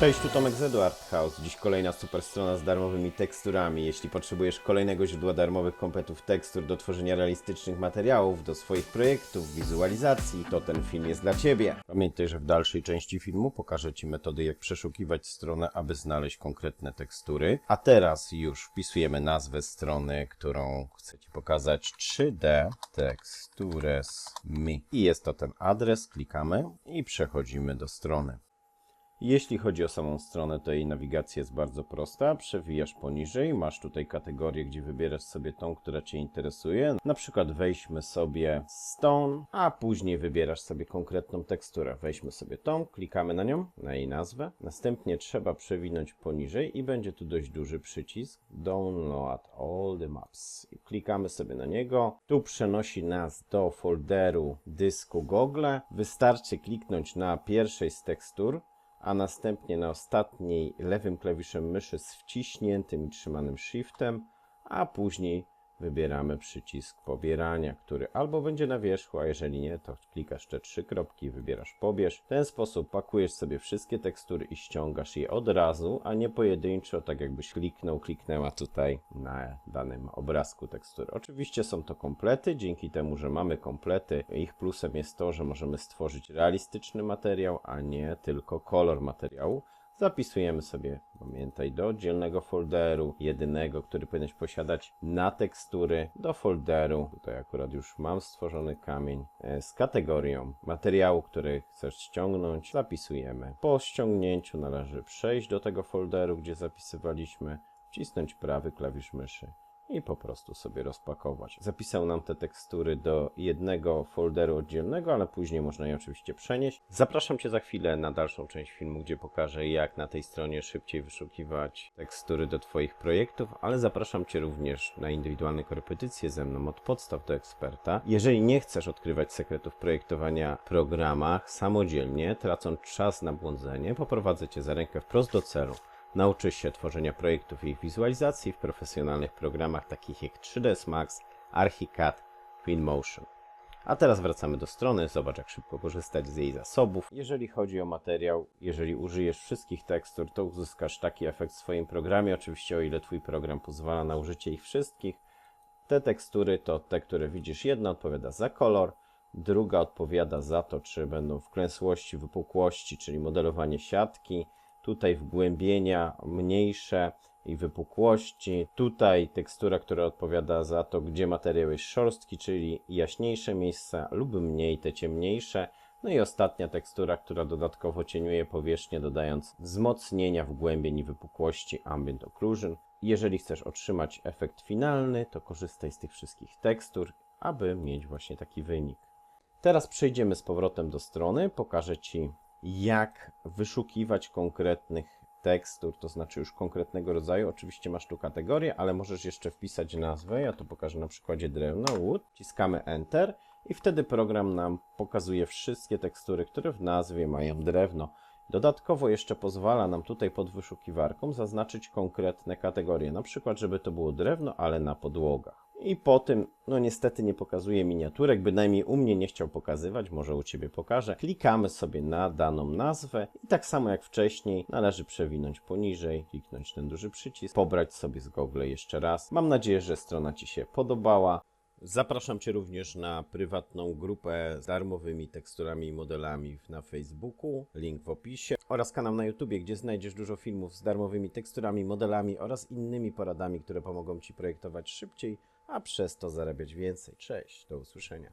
Cześć, tu Tomek z Eduard House. Dziś kolejna super strona z darmowymi teksturami. Jeśli potrzebujesz kolejnego źródła darmowych kompletów tekstur do tworzenia realistycznych materiałów do swoich projektów, wizualizacji, to ten film jest dla Ciebie. Pamiętaj, że w dalszej części filmu pokażę Ci metody, jak przeszukiwać stronę, aby znaleźć konkretne tekstury. A teraz już wpisujemy nazwę strony, którą chcę Ci pokazać 3D Textures Me. I jest to ten adres, klikamy i przechodzimy do strony. Jeśli chodzi o samą stronę, to jej nawigacja jest bardzo prosta. Przewijasz poniżej, masz tutaj kategorię, gdzie wybierasz sobie tą, która Cię interesuje. Na przykład weźmy sobie Stone, a później wybierasz sobie konkretną teksturę. Weźmy sobie tą, klikamy na nią, na jej nazwę. Następnie trzeba przewinąć poniżej i będzie tu dość duży przycisk Download All the Maps. I klikamy sobie na niego. Tu przenosi nas do folderu dysku Google. Wystarczy kliknąć na pierwszej z tekstur a następnie na ostatniej lewym klawiszem myszy z wciśniętym i trzymanym shiftem, a później wybieramy przycisk pobierania, który albo będzie na wierzchu, a jeżeli nie, to klikasz te trzy kropki, wybierasz pobierz. W ten sposób pakujesz sobie wszystkie tekstury i ściągasz je od razu, a nie pojedynczo, tak jakbyś kliknął, kliknęła tutaj na danym obrazku tekstury. Oczywiście są to komplety, dzięki temu, że mamy komplety, ich plusem jest to, że możemy stworzyć realistyczny materiał, a nie tylko kolor materiału. Zapisujemy sobie, pamiętaj, do oddzielnego folderu, jedynego, który powinieneś posiadać na tekstury, do folderu. Tutaj akurat już mam stworzony kamień e, z kategorią materiału, który chcesz ściągnąć. Zapisujemy. Po ściągnięciu należy przejść do tego folderu, gdzie zapisywaliśmy, wcisnąć prawy klawisz myszy i po prostu sobie rozpakować. Zapisał nam te tekstury do jednego folderu oddzielnego, ale później można je oczywiście przenieść. Zapraszam Cię za chwilę na dalszą część filmu, gdzie pokażę jak na tej stronie szybciej wyszukiwać tekstury do Twoich projektów, ale zapraszam Cię również na indywidualne korepetycje ze mną od podstaw do eksperta. Jeżeli nie chcesz odkrywać sekretów projektowania w programach samodzielnie, tracąc czas na błądzenie, poprowadzę Cię za rękę wprost do celu. Nauczysz się tworzenia projektów i ich wizualizacji w profesjonalnych programach takich jak 3ds Max, Archicad, Twinmotion. A teraz wracamy do strony, zobacz jak szybko korzystać z jej zasobów. Jeżeli chodzi o materiał, jeżeli użyjesz wszystkich tekstur, to uzyskasz taki efekt w swoim programie, oczywiście o ile Twój program pozwala na użycie ich wszystkich. Te tekstury to te, które widzisz. Jedna odpowiada za kolor, druga odpowiada za to, czy będą wklęsłości, wypukłości, czyli modelowanie siatki, tutaj wgłębienia mniejsze i wypukłości. Tutaj tekstura, która odpowiada za to, gdzie materiał jest szorstki, czyli jaśniejsze miejsca lub mniej te ciemniejsze. No i ostatnia tekstura, która dodatkowo cieniuje powierzchnię, dodając wzmocnienia wgłębień i wypukłości Ambient Occlusion. Jeżeli chcesz otrzymać efekt finalny, to korzystaj z tych wszystkich tekstur, aby mieć właśnie taki wynik. Teraz przejdziemy z powrotem do strony, pokażę Ci jak wyszukiwać konkretnych tekstur, to znaczy już konkretnego rodzaju. Oczywiście masz tu kategorię, ale możesz jeszcze wpisać nazwę. Ja to pokażę na przykładzie drewno, wood. Wciskamy Enter i wtedy program nam pokazuje wszystkie tekstury, które w nazwie mają drewno. Dodatkowo jeszcze pozwala nam tutaj pod wyszukiwarką zaznaczyć konkretne kategorie, na przykład, żeby to było drewno, ale na podłogach. I po tym, no niestety nie pokazuje miniaturek, bynajmniej u mnie nie chciał pokazywać, może u Ciebie pokażę. Klikamy sobie na daną nazwę i tak samo jak wcześniej należy przewinąć poniżej, kliknąć ten duży przycisk, pobrać sobie z Google jeszcze raz. Mam nadzieję, że strona Ci się podobała. Zapraszam Cię również na prywatną grupę z darmowymi teksturami i modelami na Facebooku, link w opisie, oraz kanał na YouTube, gdzie znajdziesz dużo filmów z darmowymi teksturami, modelami oraz innymi poradami, które pomogą Ci projektować szybciej, a przez to zarabiać więcej. Cześć, do usłyszenia.